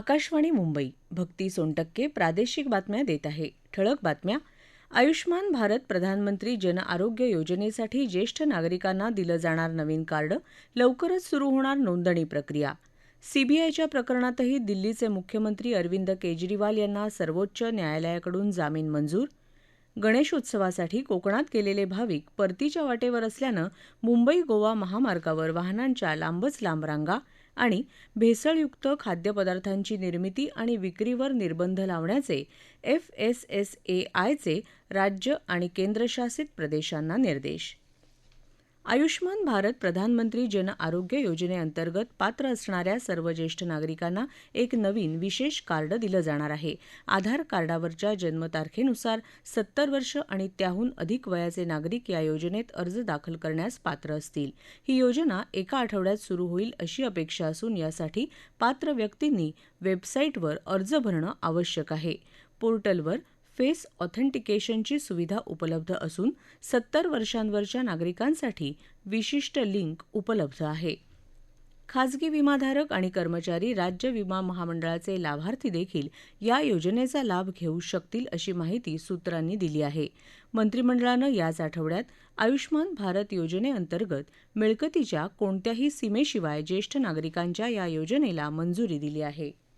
आकाशवाणी मुंबई. भक्ती सोनटक्के प्रादेशिक बातम्या देत आहे. ठळक बातम्या. आयुष्मान भारत प्रधानमंत्री जन आरोग्य योजनेसाठी ज्येष्ठ नागरिकांना दिलं जाणार नवीन कार्ड लवकरच सुरू होणार नोंदणी प्रक्रिया. सीबीआयच्या प्रकरणातही दिल्लीचे मुख्यमंत्री अरविंद केजरीवाल यांना सर्वोच्च न्यायालयाकडून जामीन मंजूर गणेशोत्सवासाठी कोकणात गेलेले भाविक परतीच्या वाटेवर असल्यानं मुंबई गोवा महामार्गावर वाहनांच्या लांबच लांब रांगा आणि भेसळयुक्त खाद्यपदार्थांची निर्मिती आणि विक्रीवर निर्बंध लावण्याचे एफएसएसएआयचे राज्य आणि केंद्रशासित प्रदेशांना निर्देश. आयुष्मान भारत प्रधानमंत्री जन आरोग्य योजनेअंतर्गत पात्र असणाऱ्या सर्व ज्येष्ठ नागरिकांना एक नवीन विशेष कार्ड दिलं जाणार आहे. आधार कार्डावरच्या जन्मतारखेनुसार सत्तर वर्ष आणि त्याहून अधिक वयाचे नागरिक या योजनेत अर्ज दाखल करण्यास पात्र असतील. ही योजना एका आठवड्यात सुरू होईल अशी अपेक्षा असून यासाठी पात्र व्यक्तींनी वेबसाईटवर अर्ज भरणं आवश्यक आहे. पोर्टलवर फेस ऑथेंटिकेशनची सुविधा उपलब्ध असून सत्तर वर्षांवरच्या नागरिकांसाठी विशिष्ट लिंक उपलब्ध आहे. खाजगी विमाधारक आणि कर्मचारी राज्य विमा महामंडळाचे लाभार्थी देखील या योजनेचा लाभ घेऊ शकतील अशी माहिती सूत्रांनी दिली आहे. मंत्रिमंडळानं याच आठवड्यात आयुष्मान भारत योजनेअंतर्गत मिळकतीच्या कोणत्याही सीमेशिवाय ज्येष्ठ नागरिकांच्या या योजनेला मंजुरी दिली आहे.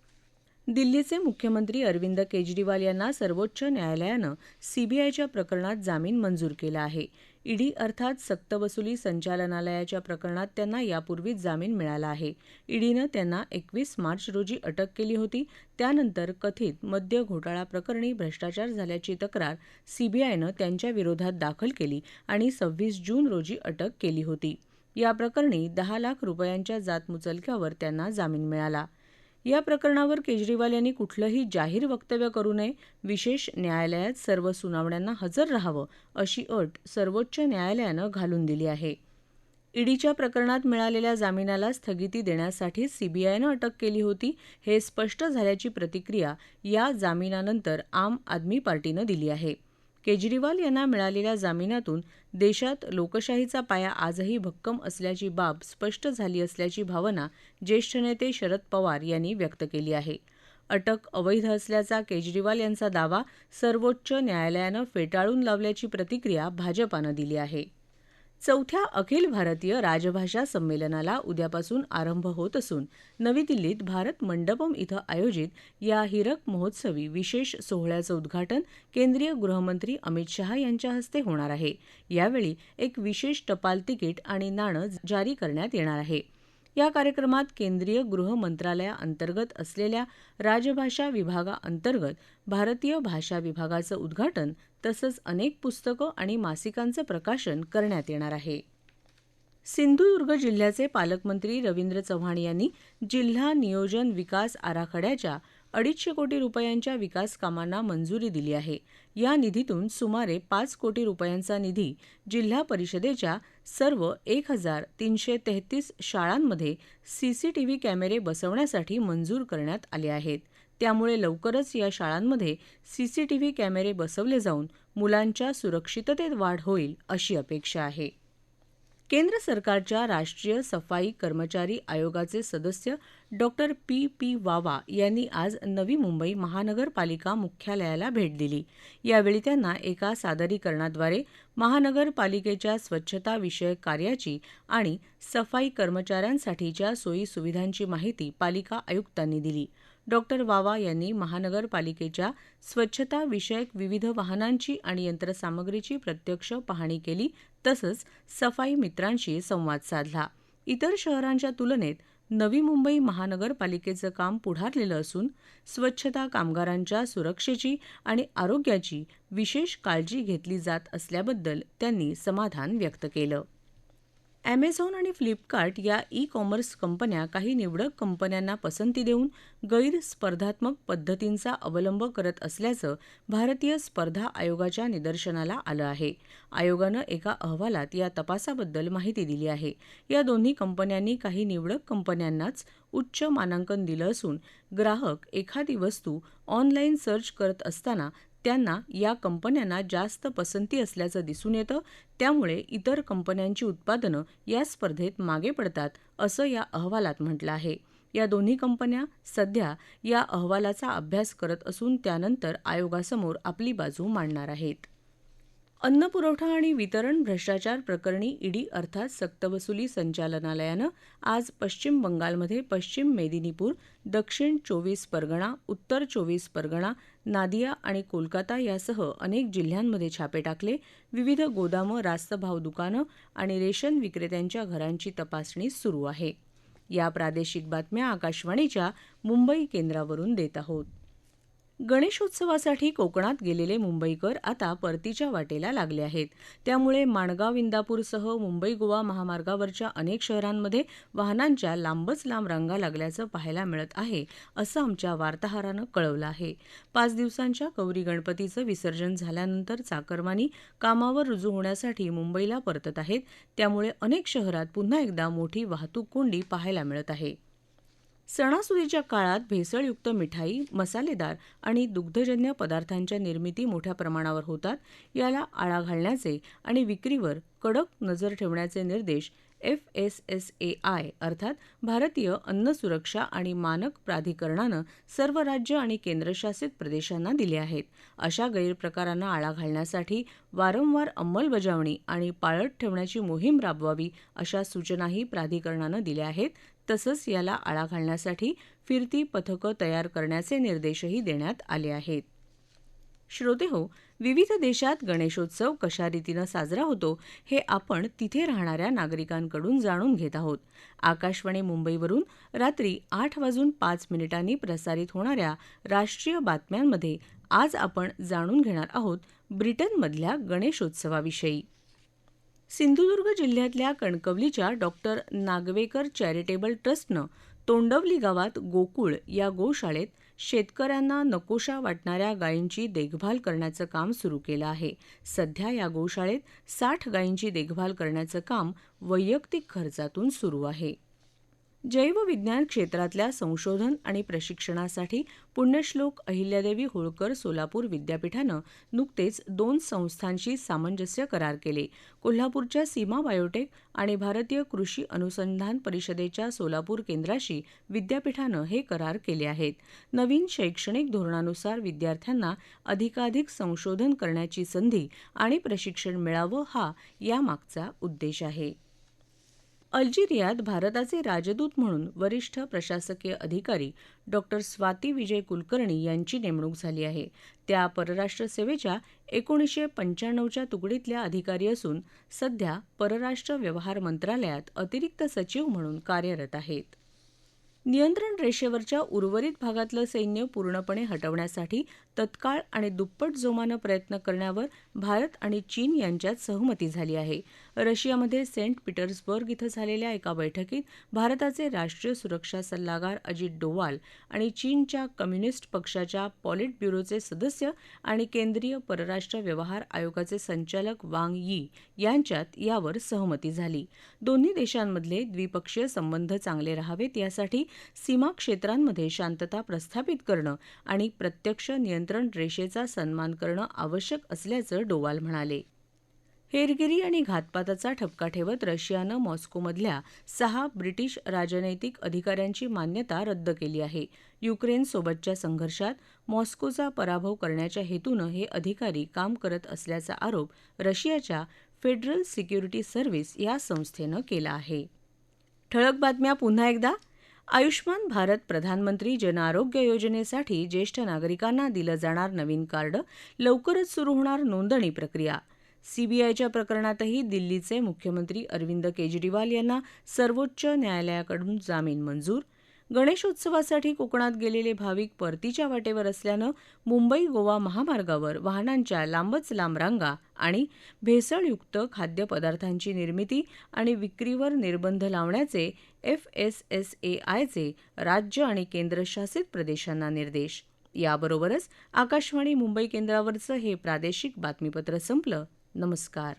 दिल्लीचे मुख्यमंत्री अरविंद केजरीवाल यांना सर्वोच्च न्यायालयानं सीबीआयच्या प्रकरणात जामीन मंजूर केला आहे. ईडी अर्थात सक्तवसुली संचालनालयाच्या प्रकरणात त्यांना यापूर्वीच जामीन मिळाला आहे. ईडीनं त्यांना एकवीस मार्च रोजी अटक केली होती. त्यानंतर कथित मद्य घोटाळा प्रकरणी भ्रष्टाचार झाल्याची तक्रार सीबीआयनं त्यांच्या विरोधात दाखल केली आणि सव्वीस जून रोजी अटक केली होती. या प्रकरणी दहा लाख रुपयांच्या जातमुचलक्यावर त्यांना जामीन मिळाला. या प्रकरणावर केजरीवाल यांनी कुठलंही जाहीर वक्तव्य करू नये. विशेष न्यायालयात सर्व सुनावण्यांना हजर रहावं अशी अट सर्वोच्च न्यायालयानं घालून दिली आहे. ईडीच्या प्रकरणात मिळालेल्या जामिनाला स्थगिती देण्यासाठी सीबीआयनं अटक केली होती. हे स्पष्ट झाल्याची प्रतिक्रिया या जामिनानंतर आम आदमी पार्टीनं दिली आहे. केजरीवाल यांना मिळालेल्या जामिनातून देशात लोकशाहीचा पाया आजही भक्कम असल्याची बाब स्पष्ट झाली असल्याची भावना ज्येष्ठ नेते शरद पवार यांनी व्यक्त केली आहे. अटक अवैध असल्याचा केजरीवाल यांचा दावा सर्वोच्च न्यायालयानं फेटाळून लावल्याची प्रतिक्रिया भाजपानं दिली आहे. चौथ्या अखिल भारतीय राजभाषा संमेलनाला उद्यापासून आरंभ होत असून नवी दिल्लीत भारत मंडपम इथं आयोजित या हिरक महोत्सवी विशेष सोहळ्याचं उद्घाटन केंद्रीय गृहमंत्री अमित शहा यांच्या हस्ते होणार आहे. यावेळी एक विशेष टपाल तिकीट आणि नाणं जारी करण्यात येणार आहे. या कार्यक्रमात केंद्रीय गृह मंत्रालयाअंतर्गत असलेल्या राजभाषा विभागाअंतर्गत भारतीय भाषा विभागाचं उद्घाटन तसंच अनेक पुस्तकं आणि मासिकांचं प्रकाशन करण्यात येणार आहे. सिंधुदुर्ग जिल्ह्याचे पालकमंत्री रवींद्र चव्हाण यांनी जिल्हा नियोजन विकास आराखड्याच्या अडीचशे कोटी रुपयांच्या विकास कामांना मंजुरी दिली आहे. या निधीतून सुमारे पाच कोटी रुपयांचा निधी जिल्हा परिषदेच्या सर्व एक हजार तीनशे तेहतीस शाळांमध्ये सीसीटीव्ही कॅमेरे बसवण्यासाठी मंजूर करण्यात आले आहेत. त्यामुळे लवकरच या शाळांमध्ये सीसीटीव्ही कॅमेरे बसवले जाऊन मुलांच्या सुरक्षिततेत वाढ होईल अशी अपेक्षा आहे. केंद्र सरकारच्या राष्ट्रीय सफाई कर्मचारी आयोगाचे सदस्य डॉक्टर पी. पी. वावा यांनी आज नवी मुंबई महानगरपालिका मुख्यालयाला भेट दिली. यावेळी त्यांना एका सादरीकरणाद्वारे महानगरपालिकेच्या स्वच्छता विषयक कार्याची आणि सफाई कर्मचाऱ्यांसाठीच्या सोयी सुविधांची माहिती पालिका आयुक्तांनी दिली. डॉक्टर वावा यांनी महानगरपालिकेच्या स्वच्छता विषयक विविध वाहनांची आणि यंत्रसामग्रीची प्रत्यक्ष पाहणी केली तसंच सफाई मित्रांशी संवाद साधला. इतर शहरांच्या तुलनेत नवी मुंबई महानगरपालिकेचं काम पुढारलेलं असून स्वच्छता कामगारांच्या सुरक्षेची आणि आरोग्याची विशेष काळजी घेतली जात असल्याबद्दल त्यांनी समाधान व्यक्त केलं. अमेझॉन आणि फ्लिपकार्ट या ई कॉमर्स कंपन्या काही निवडक कंपन्यांना पसंती देऊन गैरस्पर्धात्मक पद्धतींचा अवलंब करत असल्याचं भारतीय स्पर्धा आयोगाच्या निदर्शनाला आलं आहे. आयोगानं एका अहवालात या तपासाबद्दल माहिती दिली आहे. या दोन्ही कंपन्यांनी काही निवडक कंपन्यांनाच उच्च मानांकन दिलं असून ग्राहक एखादी वस्तू ऑनलाईन सर्च करत असताना त्यांना या कंपन्यांना जास्त पसंती असल्याचं दिसून येतं. त्यामुळे इतर कंपन्यांची उत्पादनं या स्पर्धेत मागे पडतात असं या अहवालात म्हटलं आहे. या दोन्ही कंपन्या सध्या या अहवालाचा अभ्यास करत असून त्यानंतर आयोगासमोर आपली बाजू मांडणार आहेत. अन्न पुरवठा आणि वितरण भ्रष्टाचार प्रकरणी ईडी अर्थात सक्तवसुली संचालनालयानं आज पश्चिम बंगालमध्ये पश्चिम मेदिनीपूर दक्षिण चोवीस परगणा उत्तर चोवीस परगणा नादिया आणि कोलकाता यासह अनेक जिल्ह्यांमध्ये छापे टाकले. विविध गोदामं रास्त भाव दुकानं आणि रेशन विक्रेत्यांच्या घरांची तपासणी सुरू आहे. या प्रादेशिक बातम्या आकाशवाणीच्या मुंबई केंद्रावरून देत आहोत. गणेशोत्सवासाठी कोकणात गेलेले मुंबईकर आता परतीच्या वाटेला लागले आहेत. त्यामुळे माणगाव इंदापूरसह मुंबई गोवा महामार्गावरच्या अनेक शहरांमध्ये वाहनांच्या लांबच लांब रांगा लागल्याचं पाहायला मिळत आहे असं आमच्या वार्ताहरानं कळवलं आहे. पाच दिवसांच्या गौरी गणपतीचं विसर्जन झाल्यानंतर चाकरमानी कामावर रुजू होण्यासाठी मुंबईला परतत आहेत. त्यामुळे अनेक शहरात पुन्हा एकदा मोठी वाहतूक कोंडी पाहायला मिळत आहे. सणासुदीच्या काळात भेसळयुक्त मिठाई मसालेदार आणि दुग्धजन्य पदार्थांच्या निर्मिती मोठ्या प्रमाणावर होतात. याला आळा घालण्याचे आणि विक्रीवर कडक नजर ठेवण्याचे निर्देश एफएसएसएआय अर्थात भारतीय अन्न सुरक्षा आणि मानक प्राधिकरणानं सर्व राज्य आणि केंद्रशासित प्रदेशांना दिले आहेत. अशा गैरप्रकारांना आळा घालण्यासाठी वारंवार अंमलबजावणी आणि पाळत ठेवण्याची मोहीम राबवावी अशा सूचनाही प्राधिकरणानं दिल्या आहेत. तसंच याला आळा घालण्यासाठी फिरती पथकं तयार करण्याचे निर्देशही देण्यात आले आहेत. श्रोतेहो विविध देशात गणेशोत्सव कशा रीतीनं साजरा होतो हे आपण तिथे राहणाऱ्या नागरिकांकडून जाणून घेत आहोत. आकाशवाणी मुंबईवरून रात्री आठ वाजून पाच मिनिटांनी प्रसारित होणाऱ्या राष्ट्रीय बातम्यांमध्ये आज आपण जाणून घेणार आहोत ब्रिटनमधल्या गणेशोत्सवाविषयी. सिंधुदुर्ग जिल्ह्यातल्या कणकवलीच्या डॉक्टर नागवेकर चॅरिटेबल ट्रस्टनं तोंडवली गावात गोकुळ या गोशाळेत शेतकऱ्यांना नकोशा वाटणाऱ्या गायींची देखभाल करण्याचं काम सुरू केलं आहे. सध्या या गोशाळेत साठ गायींची देखभाल करण्याचं काम वैयक्तिक खर्चातून सुरू आहे. जैवविज्ञान क्षेत्रातल्या संशोधन आणि प्रशिक्षणासाठी पुण्यश्लोक अहिल्यादेवी होळकर सोलापूर विद्यापीठानं नुकतेच दोन संस्थांशी सामंजस्य करार केले. कोल्हापूरच्या सीमा बायोटेक आणि भारतीय कृषी अनुसंधान परिषदेच्या सोलापूर केंद्राशी विद्यापीठानं हे करार केले आहेत. नवीन शैक्षणिक धोरणानुसार विद्यार्थ्यांना अधिकाधिक संशोधन करण्याची संधी आणि प्रशिक्षण मिळावं हा यामागचा उद्देश आहे. अल्जेरियात भारताचे राजदूत म्हणून वरिष्ठ प्रशासकीय अधिकारी डॉक्टर स्वाती विजय कुलकर्णी यांची नेमणूक झाली आहे. त्या परराष्ट्र सेवेच्या एकोणीसशे पंच्याण्णवच्या तुकडीतल्या अधिकारी असून सध्या परराष्ट्र व्यवहार मंत्रालयात अतिरिक्त सचिव म्हणून कार्यरत आहेत. नियंत्रण रेषेवरच्या उर्वरित भागातलं सैन्य पूर्णपणे हटवण्यासाठी तत्काळ आणि दुप्पट जोमानं प्रयत्न करण्यावर भारत आणि चीन यांच्यात सहमती झाली आहे. रशियामध्ये सेंट पीटर्सबर्ग इथं झालेल्या एका बैठकीत भारताचे राष्ट्रीय सुरक्षा सल्लागार अजित डोवाल आणि चीनच्या कम्युनिस्ट पक्षाच्या पॉलिट ब्युरोचे सदस्य आणि केंद्रीय परराष्ट्र व्यवहार आयोगाचे संचालक वांग यी यांच्यात यावर सहमती झाली. दोन्ही देशांमधले द्विपक्षीय संबंध चांगले राहावेत यासाठी सीमा क्षेत्रांमध्ये शांतता प्रस्थापित करणं आणि प्रत्यक्ष नियंत्रण रेषेचा सन्मान करणं आवश्यक असल्याचं डोवाल म्हणाले. हेरगिरी आणि घातपाताचा ठपका ठेवत रशियानं मॉस्कोमधल्या सहा ब्रिटिश राजनैतिक अधिकाऱ्यांची मान्यता रद्द केली आहे. युक्रेनसोबतच्या संघर्षात मॉस्कोचा पराभव करण्याच्या हेतूनं हे अधिकारी काम करत असल्याचा आरोप रशियाच्या फेडरल सिक्युरिटी सर्व्हिस या संस्थेनं केला आहे. ठळक बातम्या पुन्हा एकदा. आयुष्मान भारत प्रधानमंत्री जनआरोग्य योजनेसाठी ज्येष्ठ नागरिकांना दिलं जाणार नवीन कार्ड लवकरच सुरू होणार नोंदणी प्रक्रिया. सीबीआयच्या प्रकरणातही दिल्लीचे मुख्यमंत्री अरविंद केजरीवाल यांना सर्वोच्च न्यायालयाकडून जामीन मंजूर गणेशोत्सवासाठी कोकणात गेलेले भाविक परतीच्या वाटेवर असल्यानं मुंबई गोवा महामार्गावर वाहनांच्या लांबच लांब रांगा आणि भेसळयुक्त खाद्यपदार्थांची निर्मिती आणि विक्रीवर निर्बंध लावण्याचे एफएसएसएआयचे राज्य आणि केंद्रशासित प्रदेशांना निर्देश. याबरोबरच आकाशवाणी मुंबई केंद्रावरचं हे प्रादेशिक बातमीपत्र संपलं. नमस्कार.